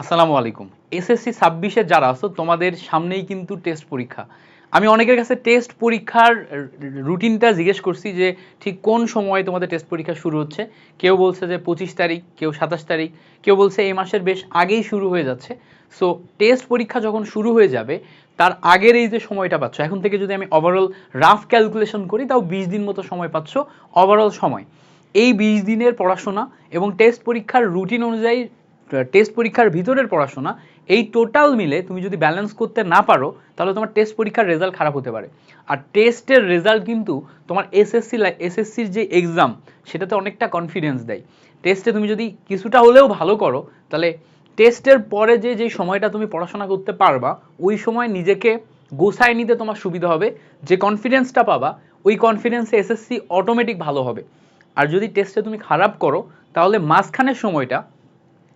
আসসালামু আলাইকুম। এসএসসি ছাব্বিশে যারা আছো, তোমাদের সামনেই কিন্তু টেস্ট পরীক্ষা। আমি অনেকের কাছে টেস্ট পরীক্ষার রুটিনটা জিজ্ঞেস করছি যে, ঠিক কোন সময়ে তোমাদের টেস্ট পরীক্ষা শুরু হচ্ছে? কেউ বলছে যে, পঁচিশ তারিখ, কেউ সাতাশ তারিখ, কেউ বলছে এই মাসের বেশ আগেই শুরু হয়ে যাচ্ছে। সো টেস্ট পরীক্ষা যখন শুরু হয়ে যাবে, তার আগের এই যে সময়টা পাচ্ছ, এখন থেকে যদি আমি ওভারঅল রাফ ক্যালকুলেশন করি, তাও বিশ দিন মতো সময় পাচ্ছ ওভারঅল সময়। এই বিশ দিনের পড়াশোনা এবং টেস্ট পরীক্ষার রুটিন অনুযায়ী টেস্ট পরীক্ষার ভিতরের পড়াশোনা, এই টোটাল মিলে তুমি যদি ব্যালেন্স করতে না পারো, তাহলে তোমার টেস্ট পরীক্ষার রেজাল্ট খারাপ হতে পারে। আর টেস্টের রেজাল্ট কিন্তু তোমার এসএসসি এসএসসির যে এক্সাম সেটাতে অনেকটা কনফিডেন্স দেয়। টেস্টে তুমি যদি কিছুটা হলেও ভালো করো, তাহলে টেস্টের পরে যে যে সময়টা তুমি পড়াশোনা করতে পারবা, ওই সময় নিজেকে গোছায় নিতে তোমার সুবিধা হবে। যে কনফিডেন্সটা পাবা, ওই কনফিডেন্সে এসএসসি অটোমেটিক ভালো হবে। আর যদি টেস্টে তুমি খারাপ করো, তাহলে মাঝখানের সময়টা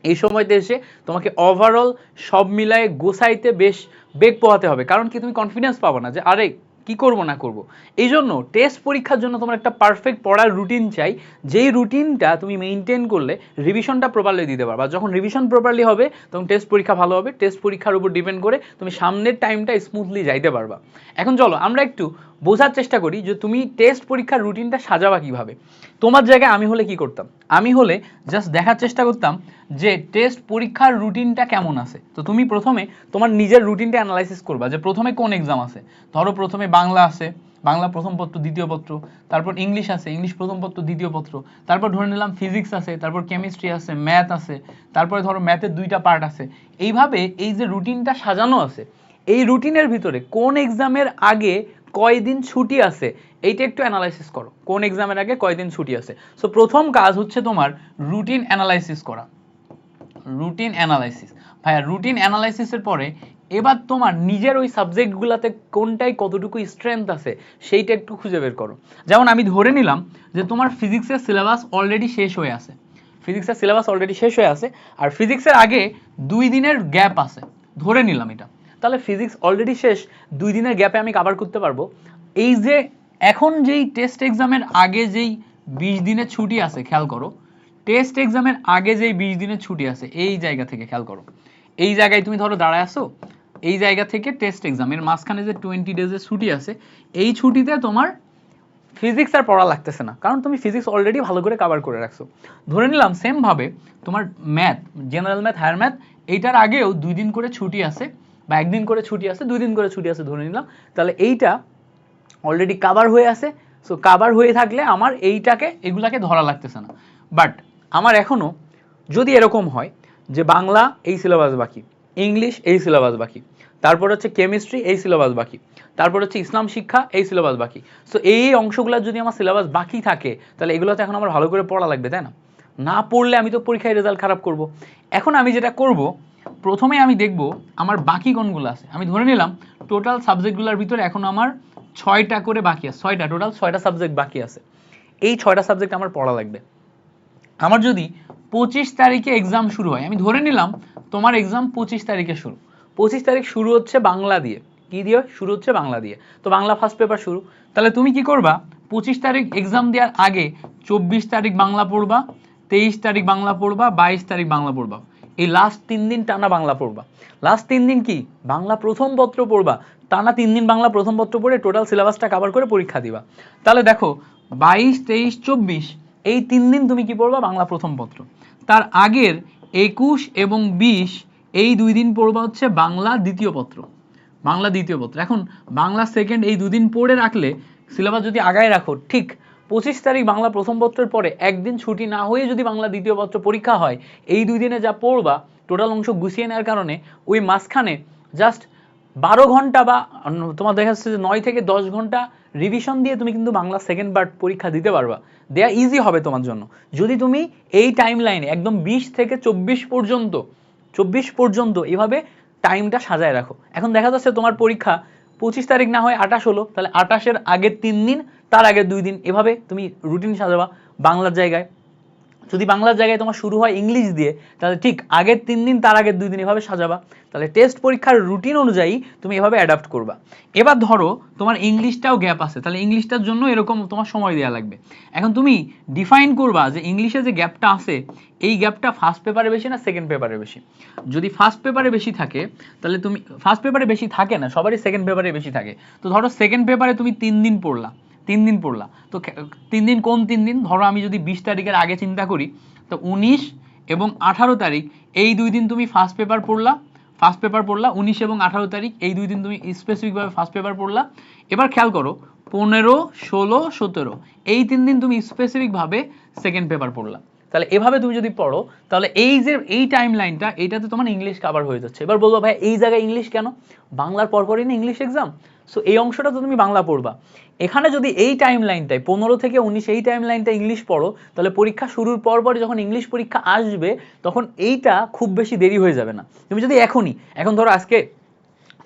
এই সময়তে এসে তোমাকে ওভারঅল সব মিলায়ে গোছাইতে বেশ বেগ পোহাতে হবে। কারণ কি, তুমি কনফিডেন্স পাবো না যে, আরে, কি করব, না করব? এই জন্য টেস্ট পরীক্ষার জন্য তোমার একটা পারফেক্ট পড়ার রুটিন চাই, যেই রুটিনটা তুমি মেনটেন করলে রিভিশনটা প্রপারলি দিতে পারবা। যখন রিভিশন প্রপারলি হবে, তখন টেস্ট পরীক্ষা ভালো হবে। টেস্ট পরীক্ষার উপর ডিপেন্ড করে তুমি সামনের টাইমটা স্মুথলি যাইতে পারবা। এখন চলো, আমরা একটু বোঝার চেষ্টা করি যে তুমি টেস্ট পরীক্ষার রুটিনটা সাজাবা কীভাবে। তোমার জায়গায় আমি হলে কি করতাম? আমি হলে জাস্ট দেখার চেষ্টা করতাম যে টেস্ট পরীক্ষার রুটিনটা কেমন আছে। তো তুমি প্রথমে তোমার নিজের রুটিনটা অ্যানালাইসিস করবা যে প্রথমে কোন এক্সাম আছে। ধরো প্রথমে বাংলা আছে, বাংলা প্রথম পত্র, দ্বিতীয় পত্র, তারপর ইংলিশ আছে, ইংলিশ প্রথম পত্র, দ্বিতীয় পত্র, তারপর ধরে নিলাম ফিজিক্স আছে, তারপর কেমিস্ট্রি আছে ম্যাথ আছে, তারপরে ধরো ম্যাথের দুইটা পার্ট আছে। এইভাবে এই যে রুটিনটা সাজানো আছে, এই রুটিনের ভিতরে কোন এক্সামের আগে কয়দিন ছুটি আছে, এইটা একটু অ্যানালাইসিস করো। কোন এক্সামের আগে কয়দিন ছুটি আছে? সো প্রথম কাজ হচ্ছে তোমার রুটিন অ্যানালাইসিস করা। রুটিন অ্যানালাইসিস ভাইয়া রুটিন অ্যানালাইসিসের পরে এবার তোমার নিজের ওই সাবজেক্টগুলোতে কোনটাই কতটুকু স্ট্রেংথ আছে, সেইটা একটু খুঁজে বের করো। যেমন আমি ধরে নিলাম যে তোমার ফিজিক্সের সিলেবাস অলরেডি শেষ হয়ে আছে। ফিজিক্সের সিলেবাস অলরেডি শেষ হয়ে আছে, আর ফিজিক্সের আগে দুই দিনের গ্যাপ আছে। ধরে নিলাম এটা। তাহলে ফিজিক্স অলরেডি শেষ, দুই দিনের গ্যাপে আমি কভার করতে পারব। এই যে এখন যেই টেস্ট এক্সামের আগে যেই বিশ দিনের ছুটি আছে, খেয়াল করো টেস্ট এক্সামের আগে যেই বিশ দিনের ছুটি আছে, এই জায়গা থেকে খেয়াল করো। এই জায়গায় তুমি ধরো দাঁড়ায় আসো এই জায়গা থেকে টেস্ট এক্সাম এর মাঝখানে যে টোয়েন্টি ডেজের ছুটি আছে, এই ছুটিতে তোমার ফিজিক্স আর পড়া লাগতেছে না, কারণ তুমি ফিজিক্স অলরেডি ভালো করে কভার করে রাখছো। ধরে নিলাম সেম ভাবে তোমার math general math higher math এইটার আগেও দুই দিন করে ছুটি আছে বা একদিন করে ছুটি আছে দুই দিন করে ছুটি আছে ধরে নিলাম। তাহলে এইটা অলরেডি কাভার হয়ে আছে। সো কাভার হয়ে থাকলে আমার এইটাকে, এগুলাকে ধরা লাগতেছে না। বাট আমার এখনও যদি এরকম হয় যে বাংলা এই সিলেবাস বাকি ইংলিশ এই সিলেবাস বাকি, তারপর হচ্ছে কেমিস্ট্রি এই সিলেবাস বাকি, তারপর হচ্ছে ইসলাম শিক্ষা এই সিলেবাস বাকি। সো এই অংশগুলো যদি আমার সিলেবাস বাকি থাকে, তাহলে এগুলো তো এখন আমার ভালো করে পড়া লাগবে, তাই না? না পড়লে আমি তো পরীক্ষায় রেজাল্ট খারাপ করব। এখন আমি যেটা করব প্রথমে আমি দেখব আমার বাকি কোনগুলো আছে। আমি ধরে নিলাম টোটাল সাবজেক্টগুলোর ভিতরে এখন আমার ছয়টা করে বাকি আছে। ছয়টা টোটাল ছয়টা সাবজেক্ট বাকি আছে। এই ছয়টা সাবজেক্ট আমার পড়া লাগবে। আমার যদি পঁচিশ তারিখে এক্সাম শুরু হয়, আমি ধরে নিলাম তোমার এক্সাম পঁচিশ তারিখে শুরু। পঁচিশ তারিখ শুরু হচ্ছে বাংলা দিয়ে। কি দিয়ে? শুরু হচ্ছে বাংলা দিয়ে। তো বাংলা ফার্স্ট পেপার শুরু। তাহলে তুমি কি করবা? পঁচিশ তারিখ এক্সাম দেওয়ার আগে চব্বিশ তারিখ বাংলা পড়বা, তেইশ তারিখ বাংলা পড়বা, বাইশ তারিখ বাংলা পড়বা। এই লাস্ট তিন দিন টানা বাংলা পড়বা। লাস্ট তিন দিন কি? বাংলা প্রথম পত্র পড়বা। টানা তিন দিন বাংলা প্রথম পত্র পড়ে টোটাল সিলেবাসটা কাভার করে পরীক্ষা দিবা। তাহলে দেখো, বাইশ, তেইশ, চব্বিশ, এই তিন দিন তুমি কি পড়বা? বাংলা প্রথম পত্র। তার আগের একুশ এবং বিশ, এই দুই দিন পড়বা হচ্ছে বাংলা দ্বিতীয় পত্র। বাংলা দ্বিতীয় পত্র। এখন বাংলা সেকেন্ড এই দুদিন পড়ে রাখলে সিলেবাস যদি আগায় রাখো, ঠিক পঁচিশ তারিখ বাংলা প্রথম পত্রের পরে একদিন ছুটি না হয়ে যদি বাংলা দ্বিতীয় পত্র পরীক্ষা হয়, এই দুই দিনে যা পড়বা টোটাল অংশ গুছিয়ে নেওয়ার কারণে ওই মাঝখানে জাস্ট বারো ঘণ্টা বা তোমার দেখা যাচ্ছে যে নয় থেকে দশ ঘণ্টা রিভিশন দিয়ে তুমি কিন্তু বাংলা সেকেন্ড পার্ট পরীক্ষা দিতে পারবা। দেয়া ইজি হবে তোমার জন্য। যদি তুমি এই টাইম লাইনে একদম বিশ থেকে চব্বিশ পর্যন্ত চব্বিশ পর্যন্ত এভাবে টাইমটা সাজায় রাখো। এখন দেখা যাচ্ছে তোমার পরীক্ষা পঁচিশ তারিখ না হয় আঠাশ হলো, তাহলে আঠাশের আগের তিন দিন তার আগের দুই দিন এভাবে তুমি রুটিন সাজাবা বাংলার জায়গায়। যদি বাংলার জায়গায় তোমার শুরু হয় ইংলিশ দিয়ে, তাহলে ঠিক আগের তিন দিন, তার আগের দুই দিন এভাবে সাজাবা। তাহলে টেস্ট পরীক্ষার রুটিন অনুযায়ী তুমি এভাবে অ্যাডাপ্ট করবা। এবার ধরো তোমার ইংলিশটাও গ্যাপ আছে, তাহলে ইংলিশটার জন্য এরকম তোমার সময় দেওয়া লাগবে। এখন তুমি ডিফাইন করবা যে ইংলিশে যে গ্যাপটা আছে, এই গ্যাপটা ফার্স্ট পেপারে বেশি না সেকেন্ড পেপারে বেশি? যদি ফার্স্ট পেপারে বেশি থাকে, তাহলে তুমি ফার্স্ট পেপারে বেশি থাকে না, সবারই সেকেন্ড পেপারে বেশি থাকে। তো ধরো সেকেন্ড পেপারে তুমি তিন দিন পড়লা। তিন দিন পড়লা। তো তিন দিন কোন তিন দিন? ধরো আমি যদি বিশ তারিখের আগে চিন্তা করি, তো উনিশ এবং আঠারো তারিখ, এই দুই দিন তুমি ফার্স্ট পেপার পড়লা ফার্স্ট পেপার পড়লা, উনিশ এবং আঠারো তারিখ, এই দুই দিন তুমি স্পেসিফিকভাবে ফার্স্ট পেপার পড়লা। এবার খেয়াল করো, পনেরো, ষোলো, সতেরো, এই তিন দিন তুমি স্পেসিফিকভাবে সেকেন্ড পেপার পড়লা। তাহলে এভাবে তুমি যদি পড়ো, তাহলে এই যে, এই টাইম লাইনটা এইটাতে তোমার ইংলিশ কাভার হয়ে যাচ্ছে। এবার বলব ভাই, এই জায়গায় ইংলিশ কেন? বাংলার পরপরই না ইংলিশ এক্সাম সো এই অংশটা তো তুমি বাংলা পড়বা। এখানে যদি এই টাইম লাইনটায় পনেরো থেকে উনিশ, এই টাইম লাইনটা ইংলিশ পড়ো, তাহলে পরীক্ষা শুরুর পর পর যখন ইংলিশ পরীক্ষা আসবে, তখন এইটা খুব বেশি দেরি হয়ে যাবে না। তুমি যদি এখনই, এখন ধরো আজকে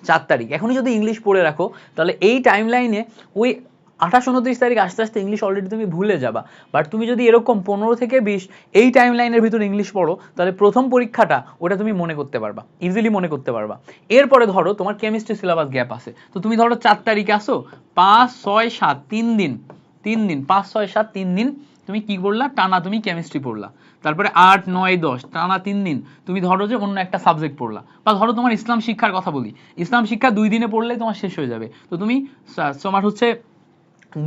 চার তারিখ, এখনই যদি ইংলিশ পড়ে রাখো, তাহলে এই টাইম লাইনে ওই আঠাশ উনত্রিশ তারিখ আস্তে আস্তে ইংলিশ অলরেডি তুমি ভুলে যাবা। বাট তুমি যদি এরকম পনেরো থেকে বিশ এই টাইম লাইনের ভিতরে ইংলিশ পড়ো, তাহলে প্রথম পরীক্ষাটা ওটা তুমি মনে করতে পারবা। ইজিলি মনে করতে পারবা। এরপরে ধরো তোমার কেমিস্ট্রি সিলেবাস গ্যাপ আছে। তো তুমি ধরো চার তারিখে আসো, পাঁচ, ছয়, সাত, তিন দিন তিন দিন, পাঁচ, ছয়, সাত, তিন দিন তুমি কি পড়লা টানা তুমি কেমিস্ট্রি পড়লা। তারপরে আট, নয়, দশ, টানা তিন দিন তুমি ধরো যে অন্য একটা সাবজেক্ট পড়লা। বা ধরো তোমার ইসলাম শিক্ষার কথা বলি। ইসলাম শিক্ষা দুই দিনে পড়লে তোমার শেষ হয়ে যাবে। তো তুমি তোমার হচ্ছে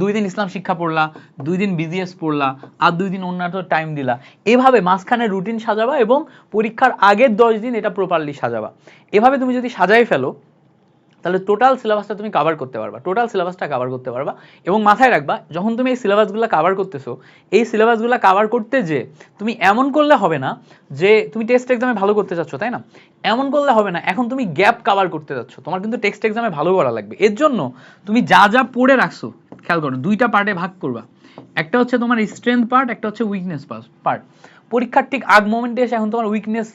দুই দিন ইসলাম শিক্ষা পড়লা, দুই দিন বিজিএস পড়লা, আর দুই দিন অন্যান্য টাইম দিলা। এভাবে মাঝখানে রুটিন সাজাবা এবং পরীক্ষার আগের দশ দিন এটা প্রপারলি সাজাবা। এভাবে তুমি যদি সাজাই ফেলো, তাহলে টোটাল সিলেবাসটা তুমি কভার করতে পারবা। টোটাল সিলেবাসটা কভার করতে পারবা এবং মাথায় রাখবা, যখন তুমি এই সিলেবাসগুলো কভার করতেছো, এই সিলেবাসগুলো কভার করতে যে তুমি এমন করলে হবে না যে তুমি টেস্ট এক্সামে ভালো করতে চাচ্ছ তাই না? এমন করলে হবে না, এখন তুমি গ্যাপ কভার করতে যাচ্ছ। তোমার কিন্তু টেক্সট এক্সামে ভালো করা লাগবে। এর জন্য তুমি যা যা পড়ে রাখছো খেয়াল করো, দুইটা পার্টে ভাগ করবা। একটা হচ্ছে তোমার স্ট্রেংথ পার্ট একটা হচ্ছে উইকনেস পার্ট পরীক্ষার ঠিক আগ মোমেন্টে এসে এখন তোমার উইকনেস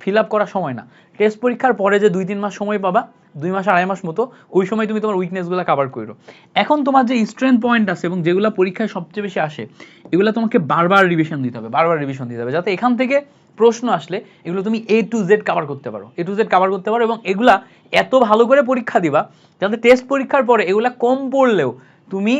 ফিল আপ করার সময় না। টেস্ট পরীক্ষার পরে যে দুই তিন মাস সময় পাবা, দুই মাস, আড়াই মাস মতো, ওই সময় তুমি তোমার উইকনেসগুলো কভার করো। এখন তোমার যে স্ট্রেংথ পয়েন্ট আছে এবং যেগুলো পরীক্ষায় সবচেয়ে বেশি আসে, এগুলো তোমাকে বারবার রিভিশন দিতে হবে, বারবার রিভিশন দিতে হবে, যাতে এখান থেকে প্রশ্ন আসলে এগুলো তুমি এ টু জেড কভার করতে পারো। এ টু জেড কভার করতে পারো এবং এগুলা এত ভালো করে পরীক্ষা দিবা, যাতে টেস্ট পরীক্ষার পরে এগুলা কম পড়লেও তুমি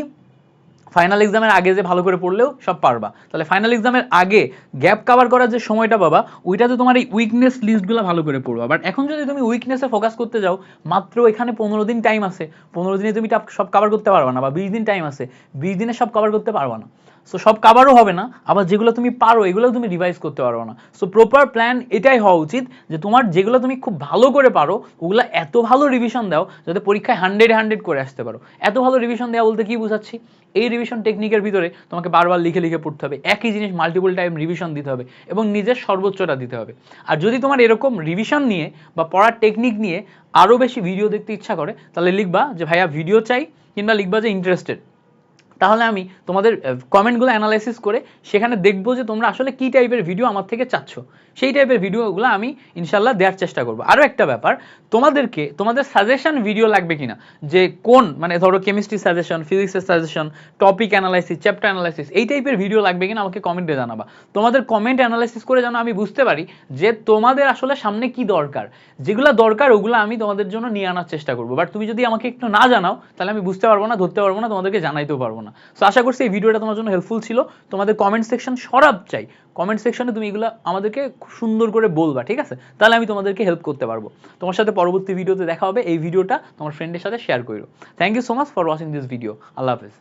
ফাইনাল এক্সামের আগে যে ভালো করে পড়লেও সব পারবা। তাহলে ফাইনাল এক্সামের আগে গ্যাপ কাভার করার যে সময়টা পাবা ওইটাতে তোমার এই উইকনেস লিস্টগুলো ভালো করে পড়বা। বাট এখন যদি তুমি উইকনেসে ফোকাস করতে যাও, মাত্র এখানে পনেরো দিন টাইম আছে। পনেরো দিনে তুমি সব কভার করতে পারবা না বা বিশ দিন টাইম আছে। বিশ দিনে সব কভার করতে পারবা না। সো সব কাভারও হবে না, আবার যেগুলো তুমি পারো এগুলো তুমি রিভাইজ করতে পারো না। সো প্রপার প্ল্যান এটাই হওয়া উচিত যে তোমার যেগুলো তুমি খুব ভালো করে পারো, ওগুলো এত ভালো রিভিশন দাও যাতে পরীক্ষায় হান্ড্রেড হান্ড্রেড করে আসতে পারো। এত ভালো রিভিশন দেওয়া বলতে কি বুঝাচ্ছি? এই রিভিশন টেকনিকের ভিতরে তোমাকে বারবার লিখে লিখে পড়তে হবে। একই জিনিস মাল্টিপল টাইম রিভিশন দিতে হবে এবং নিজের সর্বোচ্চটা দিতে হবে। আর যদি তোমার এরকম রিভিশন নিয়ে বা পড়ার টেকনিক নিয়ে আরও বেশি ভিডিও দেখতে ইচ্ছা করে, তাহলে লিখবা যে, ভাইয়া ভিডিও চাই কিংবা লিখবা যে ইন্টারেস্টেড তাহলে আমি তোমাদের কমেন্টগুলো অ্যানালাইসিস করে সেখানে দেখব যে তোমরা আসলে কী টাইপের ভিডিও আমার থেকে চাচ্ছ। সেই টাইপের ভিডিওগুলো আমি ইনশাল্লাহ দেওয়ার চেষ্টা করব। আরও একটা ব্যাপার, তোমাদেরকে তোমাদের সাজেশন ভিডিও লাগবে কিনা? যে কোন মানে ধরো কেমিস্ট্রি সাজেশন ফিজিক্সের suggestion topic analysis chapter analysis এই টাইপের ভিডিও লাগবে কিনা আমাকে কমেন্টে জানাবা। তোমাদের কমেন্ট অ্যানালাইসিস করে যেন আমি বুঝতে পারি যে তোমাদের আসলে সামনে কি দরকার। যেগুলো দরকার ওগুলো আমি তোমাদের জন্য নিয়ে আনার চেষ্টা করব। বাট তুমি যদি আমাকে একটু না জানাও, তাহলে আমি বুঝতে পারব না, ধরতে পারব না, তোমাদেরকে জানাইতেও পারব না। সো আশা করছি এই ভিডিওটা তোমার জন্য হেল্পফুল ছিল। তোমাদের কমেন্ট সেকশন সরাব চাই। কমেন্ট সেকশনে তুমি এগুলো আমাদেরকে খুব সুন্দর করে বলবা, ঠিক আছে? তাহলে আমি তোমাদেরকে হেল্প করতে পারব। তোমার সাথে পরবর্তী ভিডিওতে দেখা হবে। এই ভিডিওটা তোমার ফ্রেন্ডের সাথে শেয়ার করো thank you so much for watching this video আল্লাহ হাফেজ।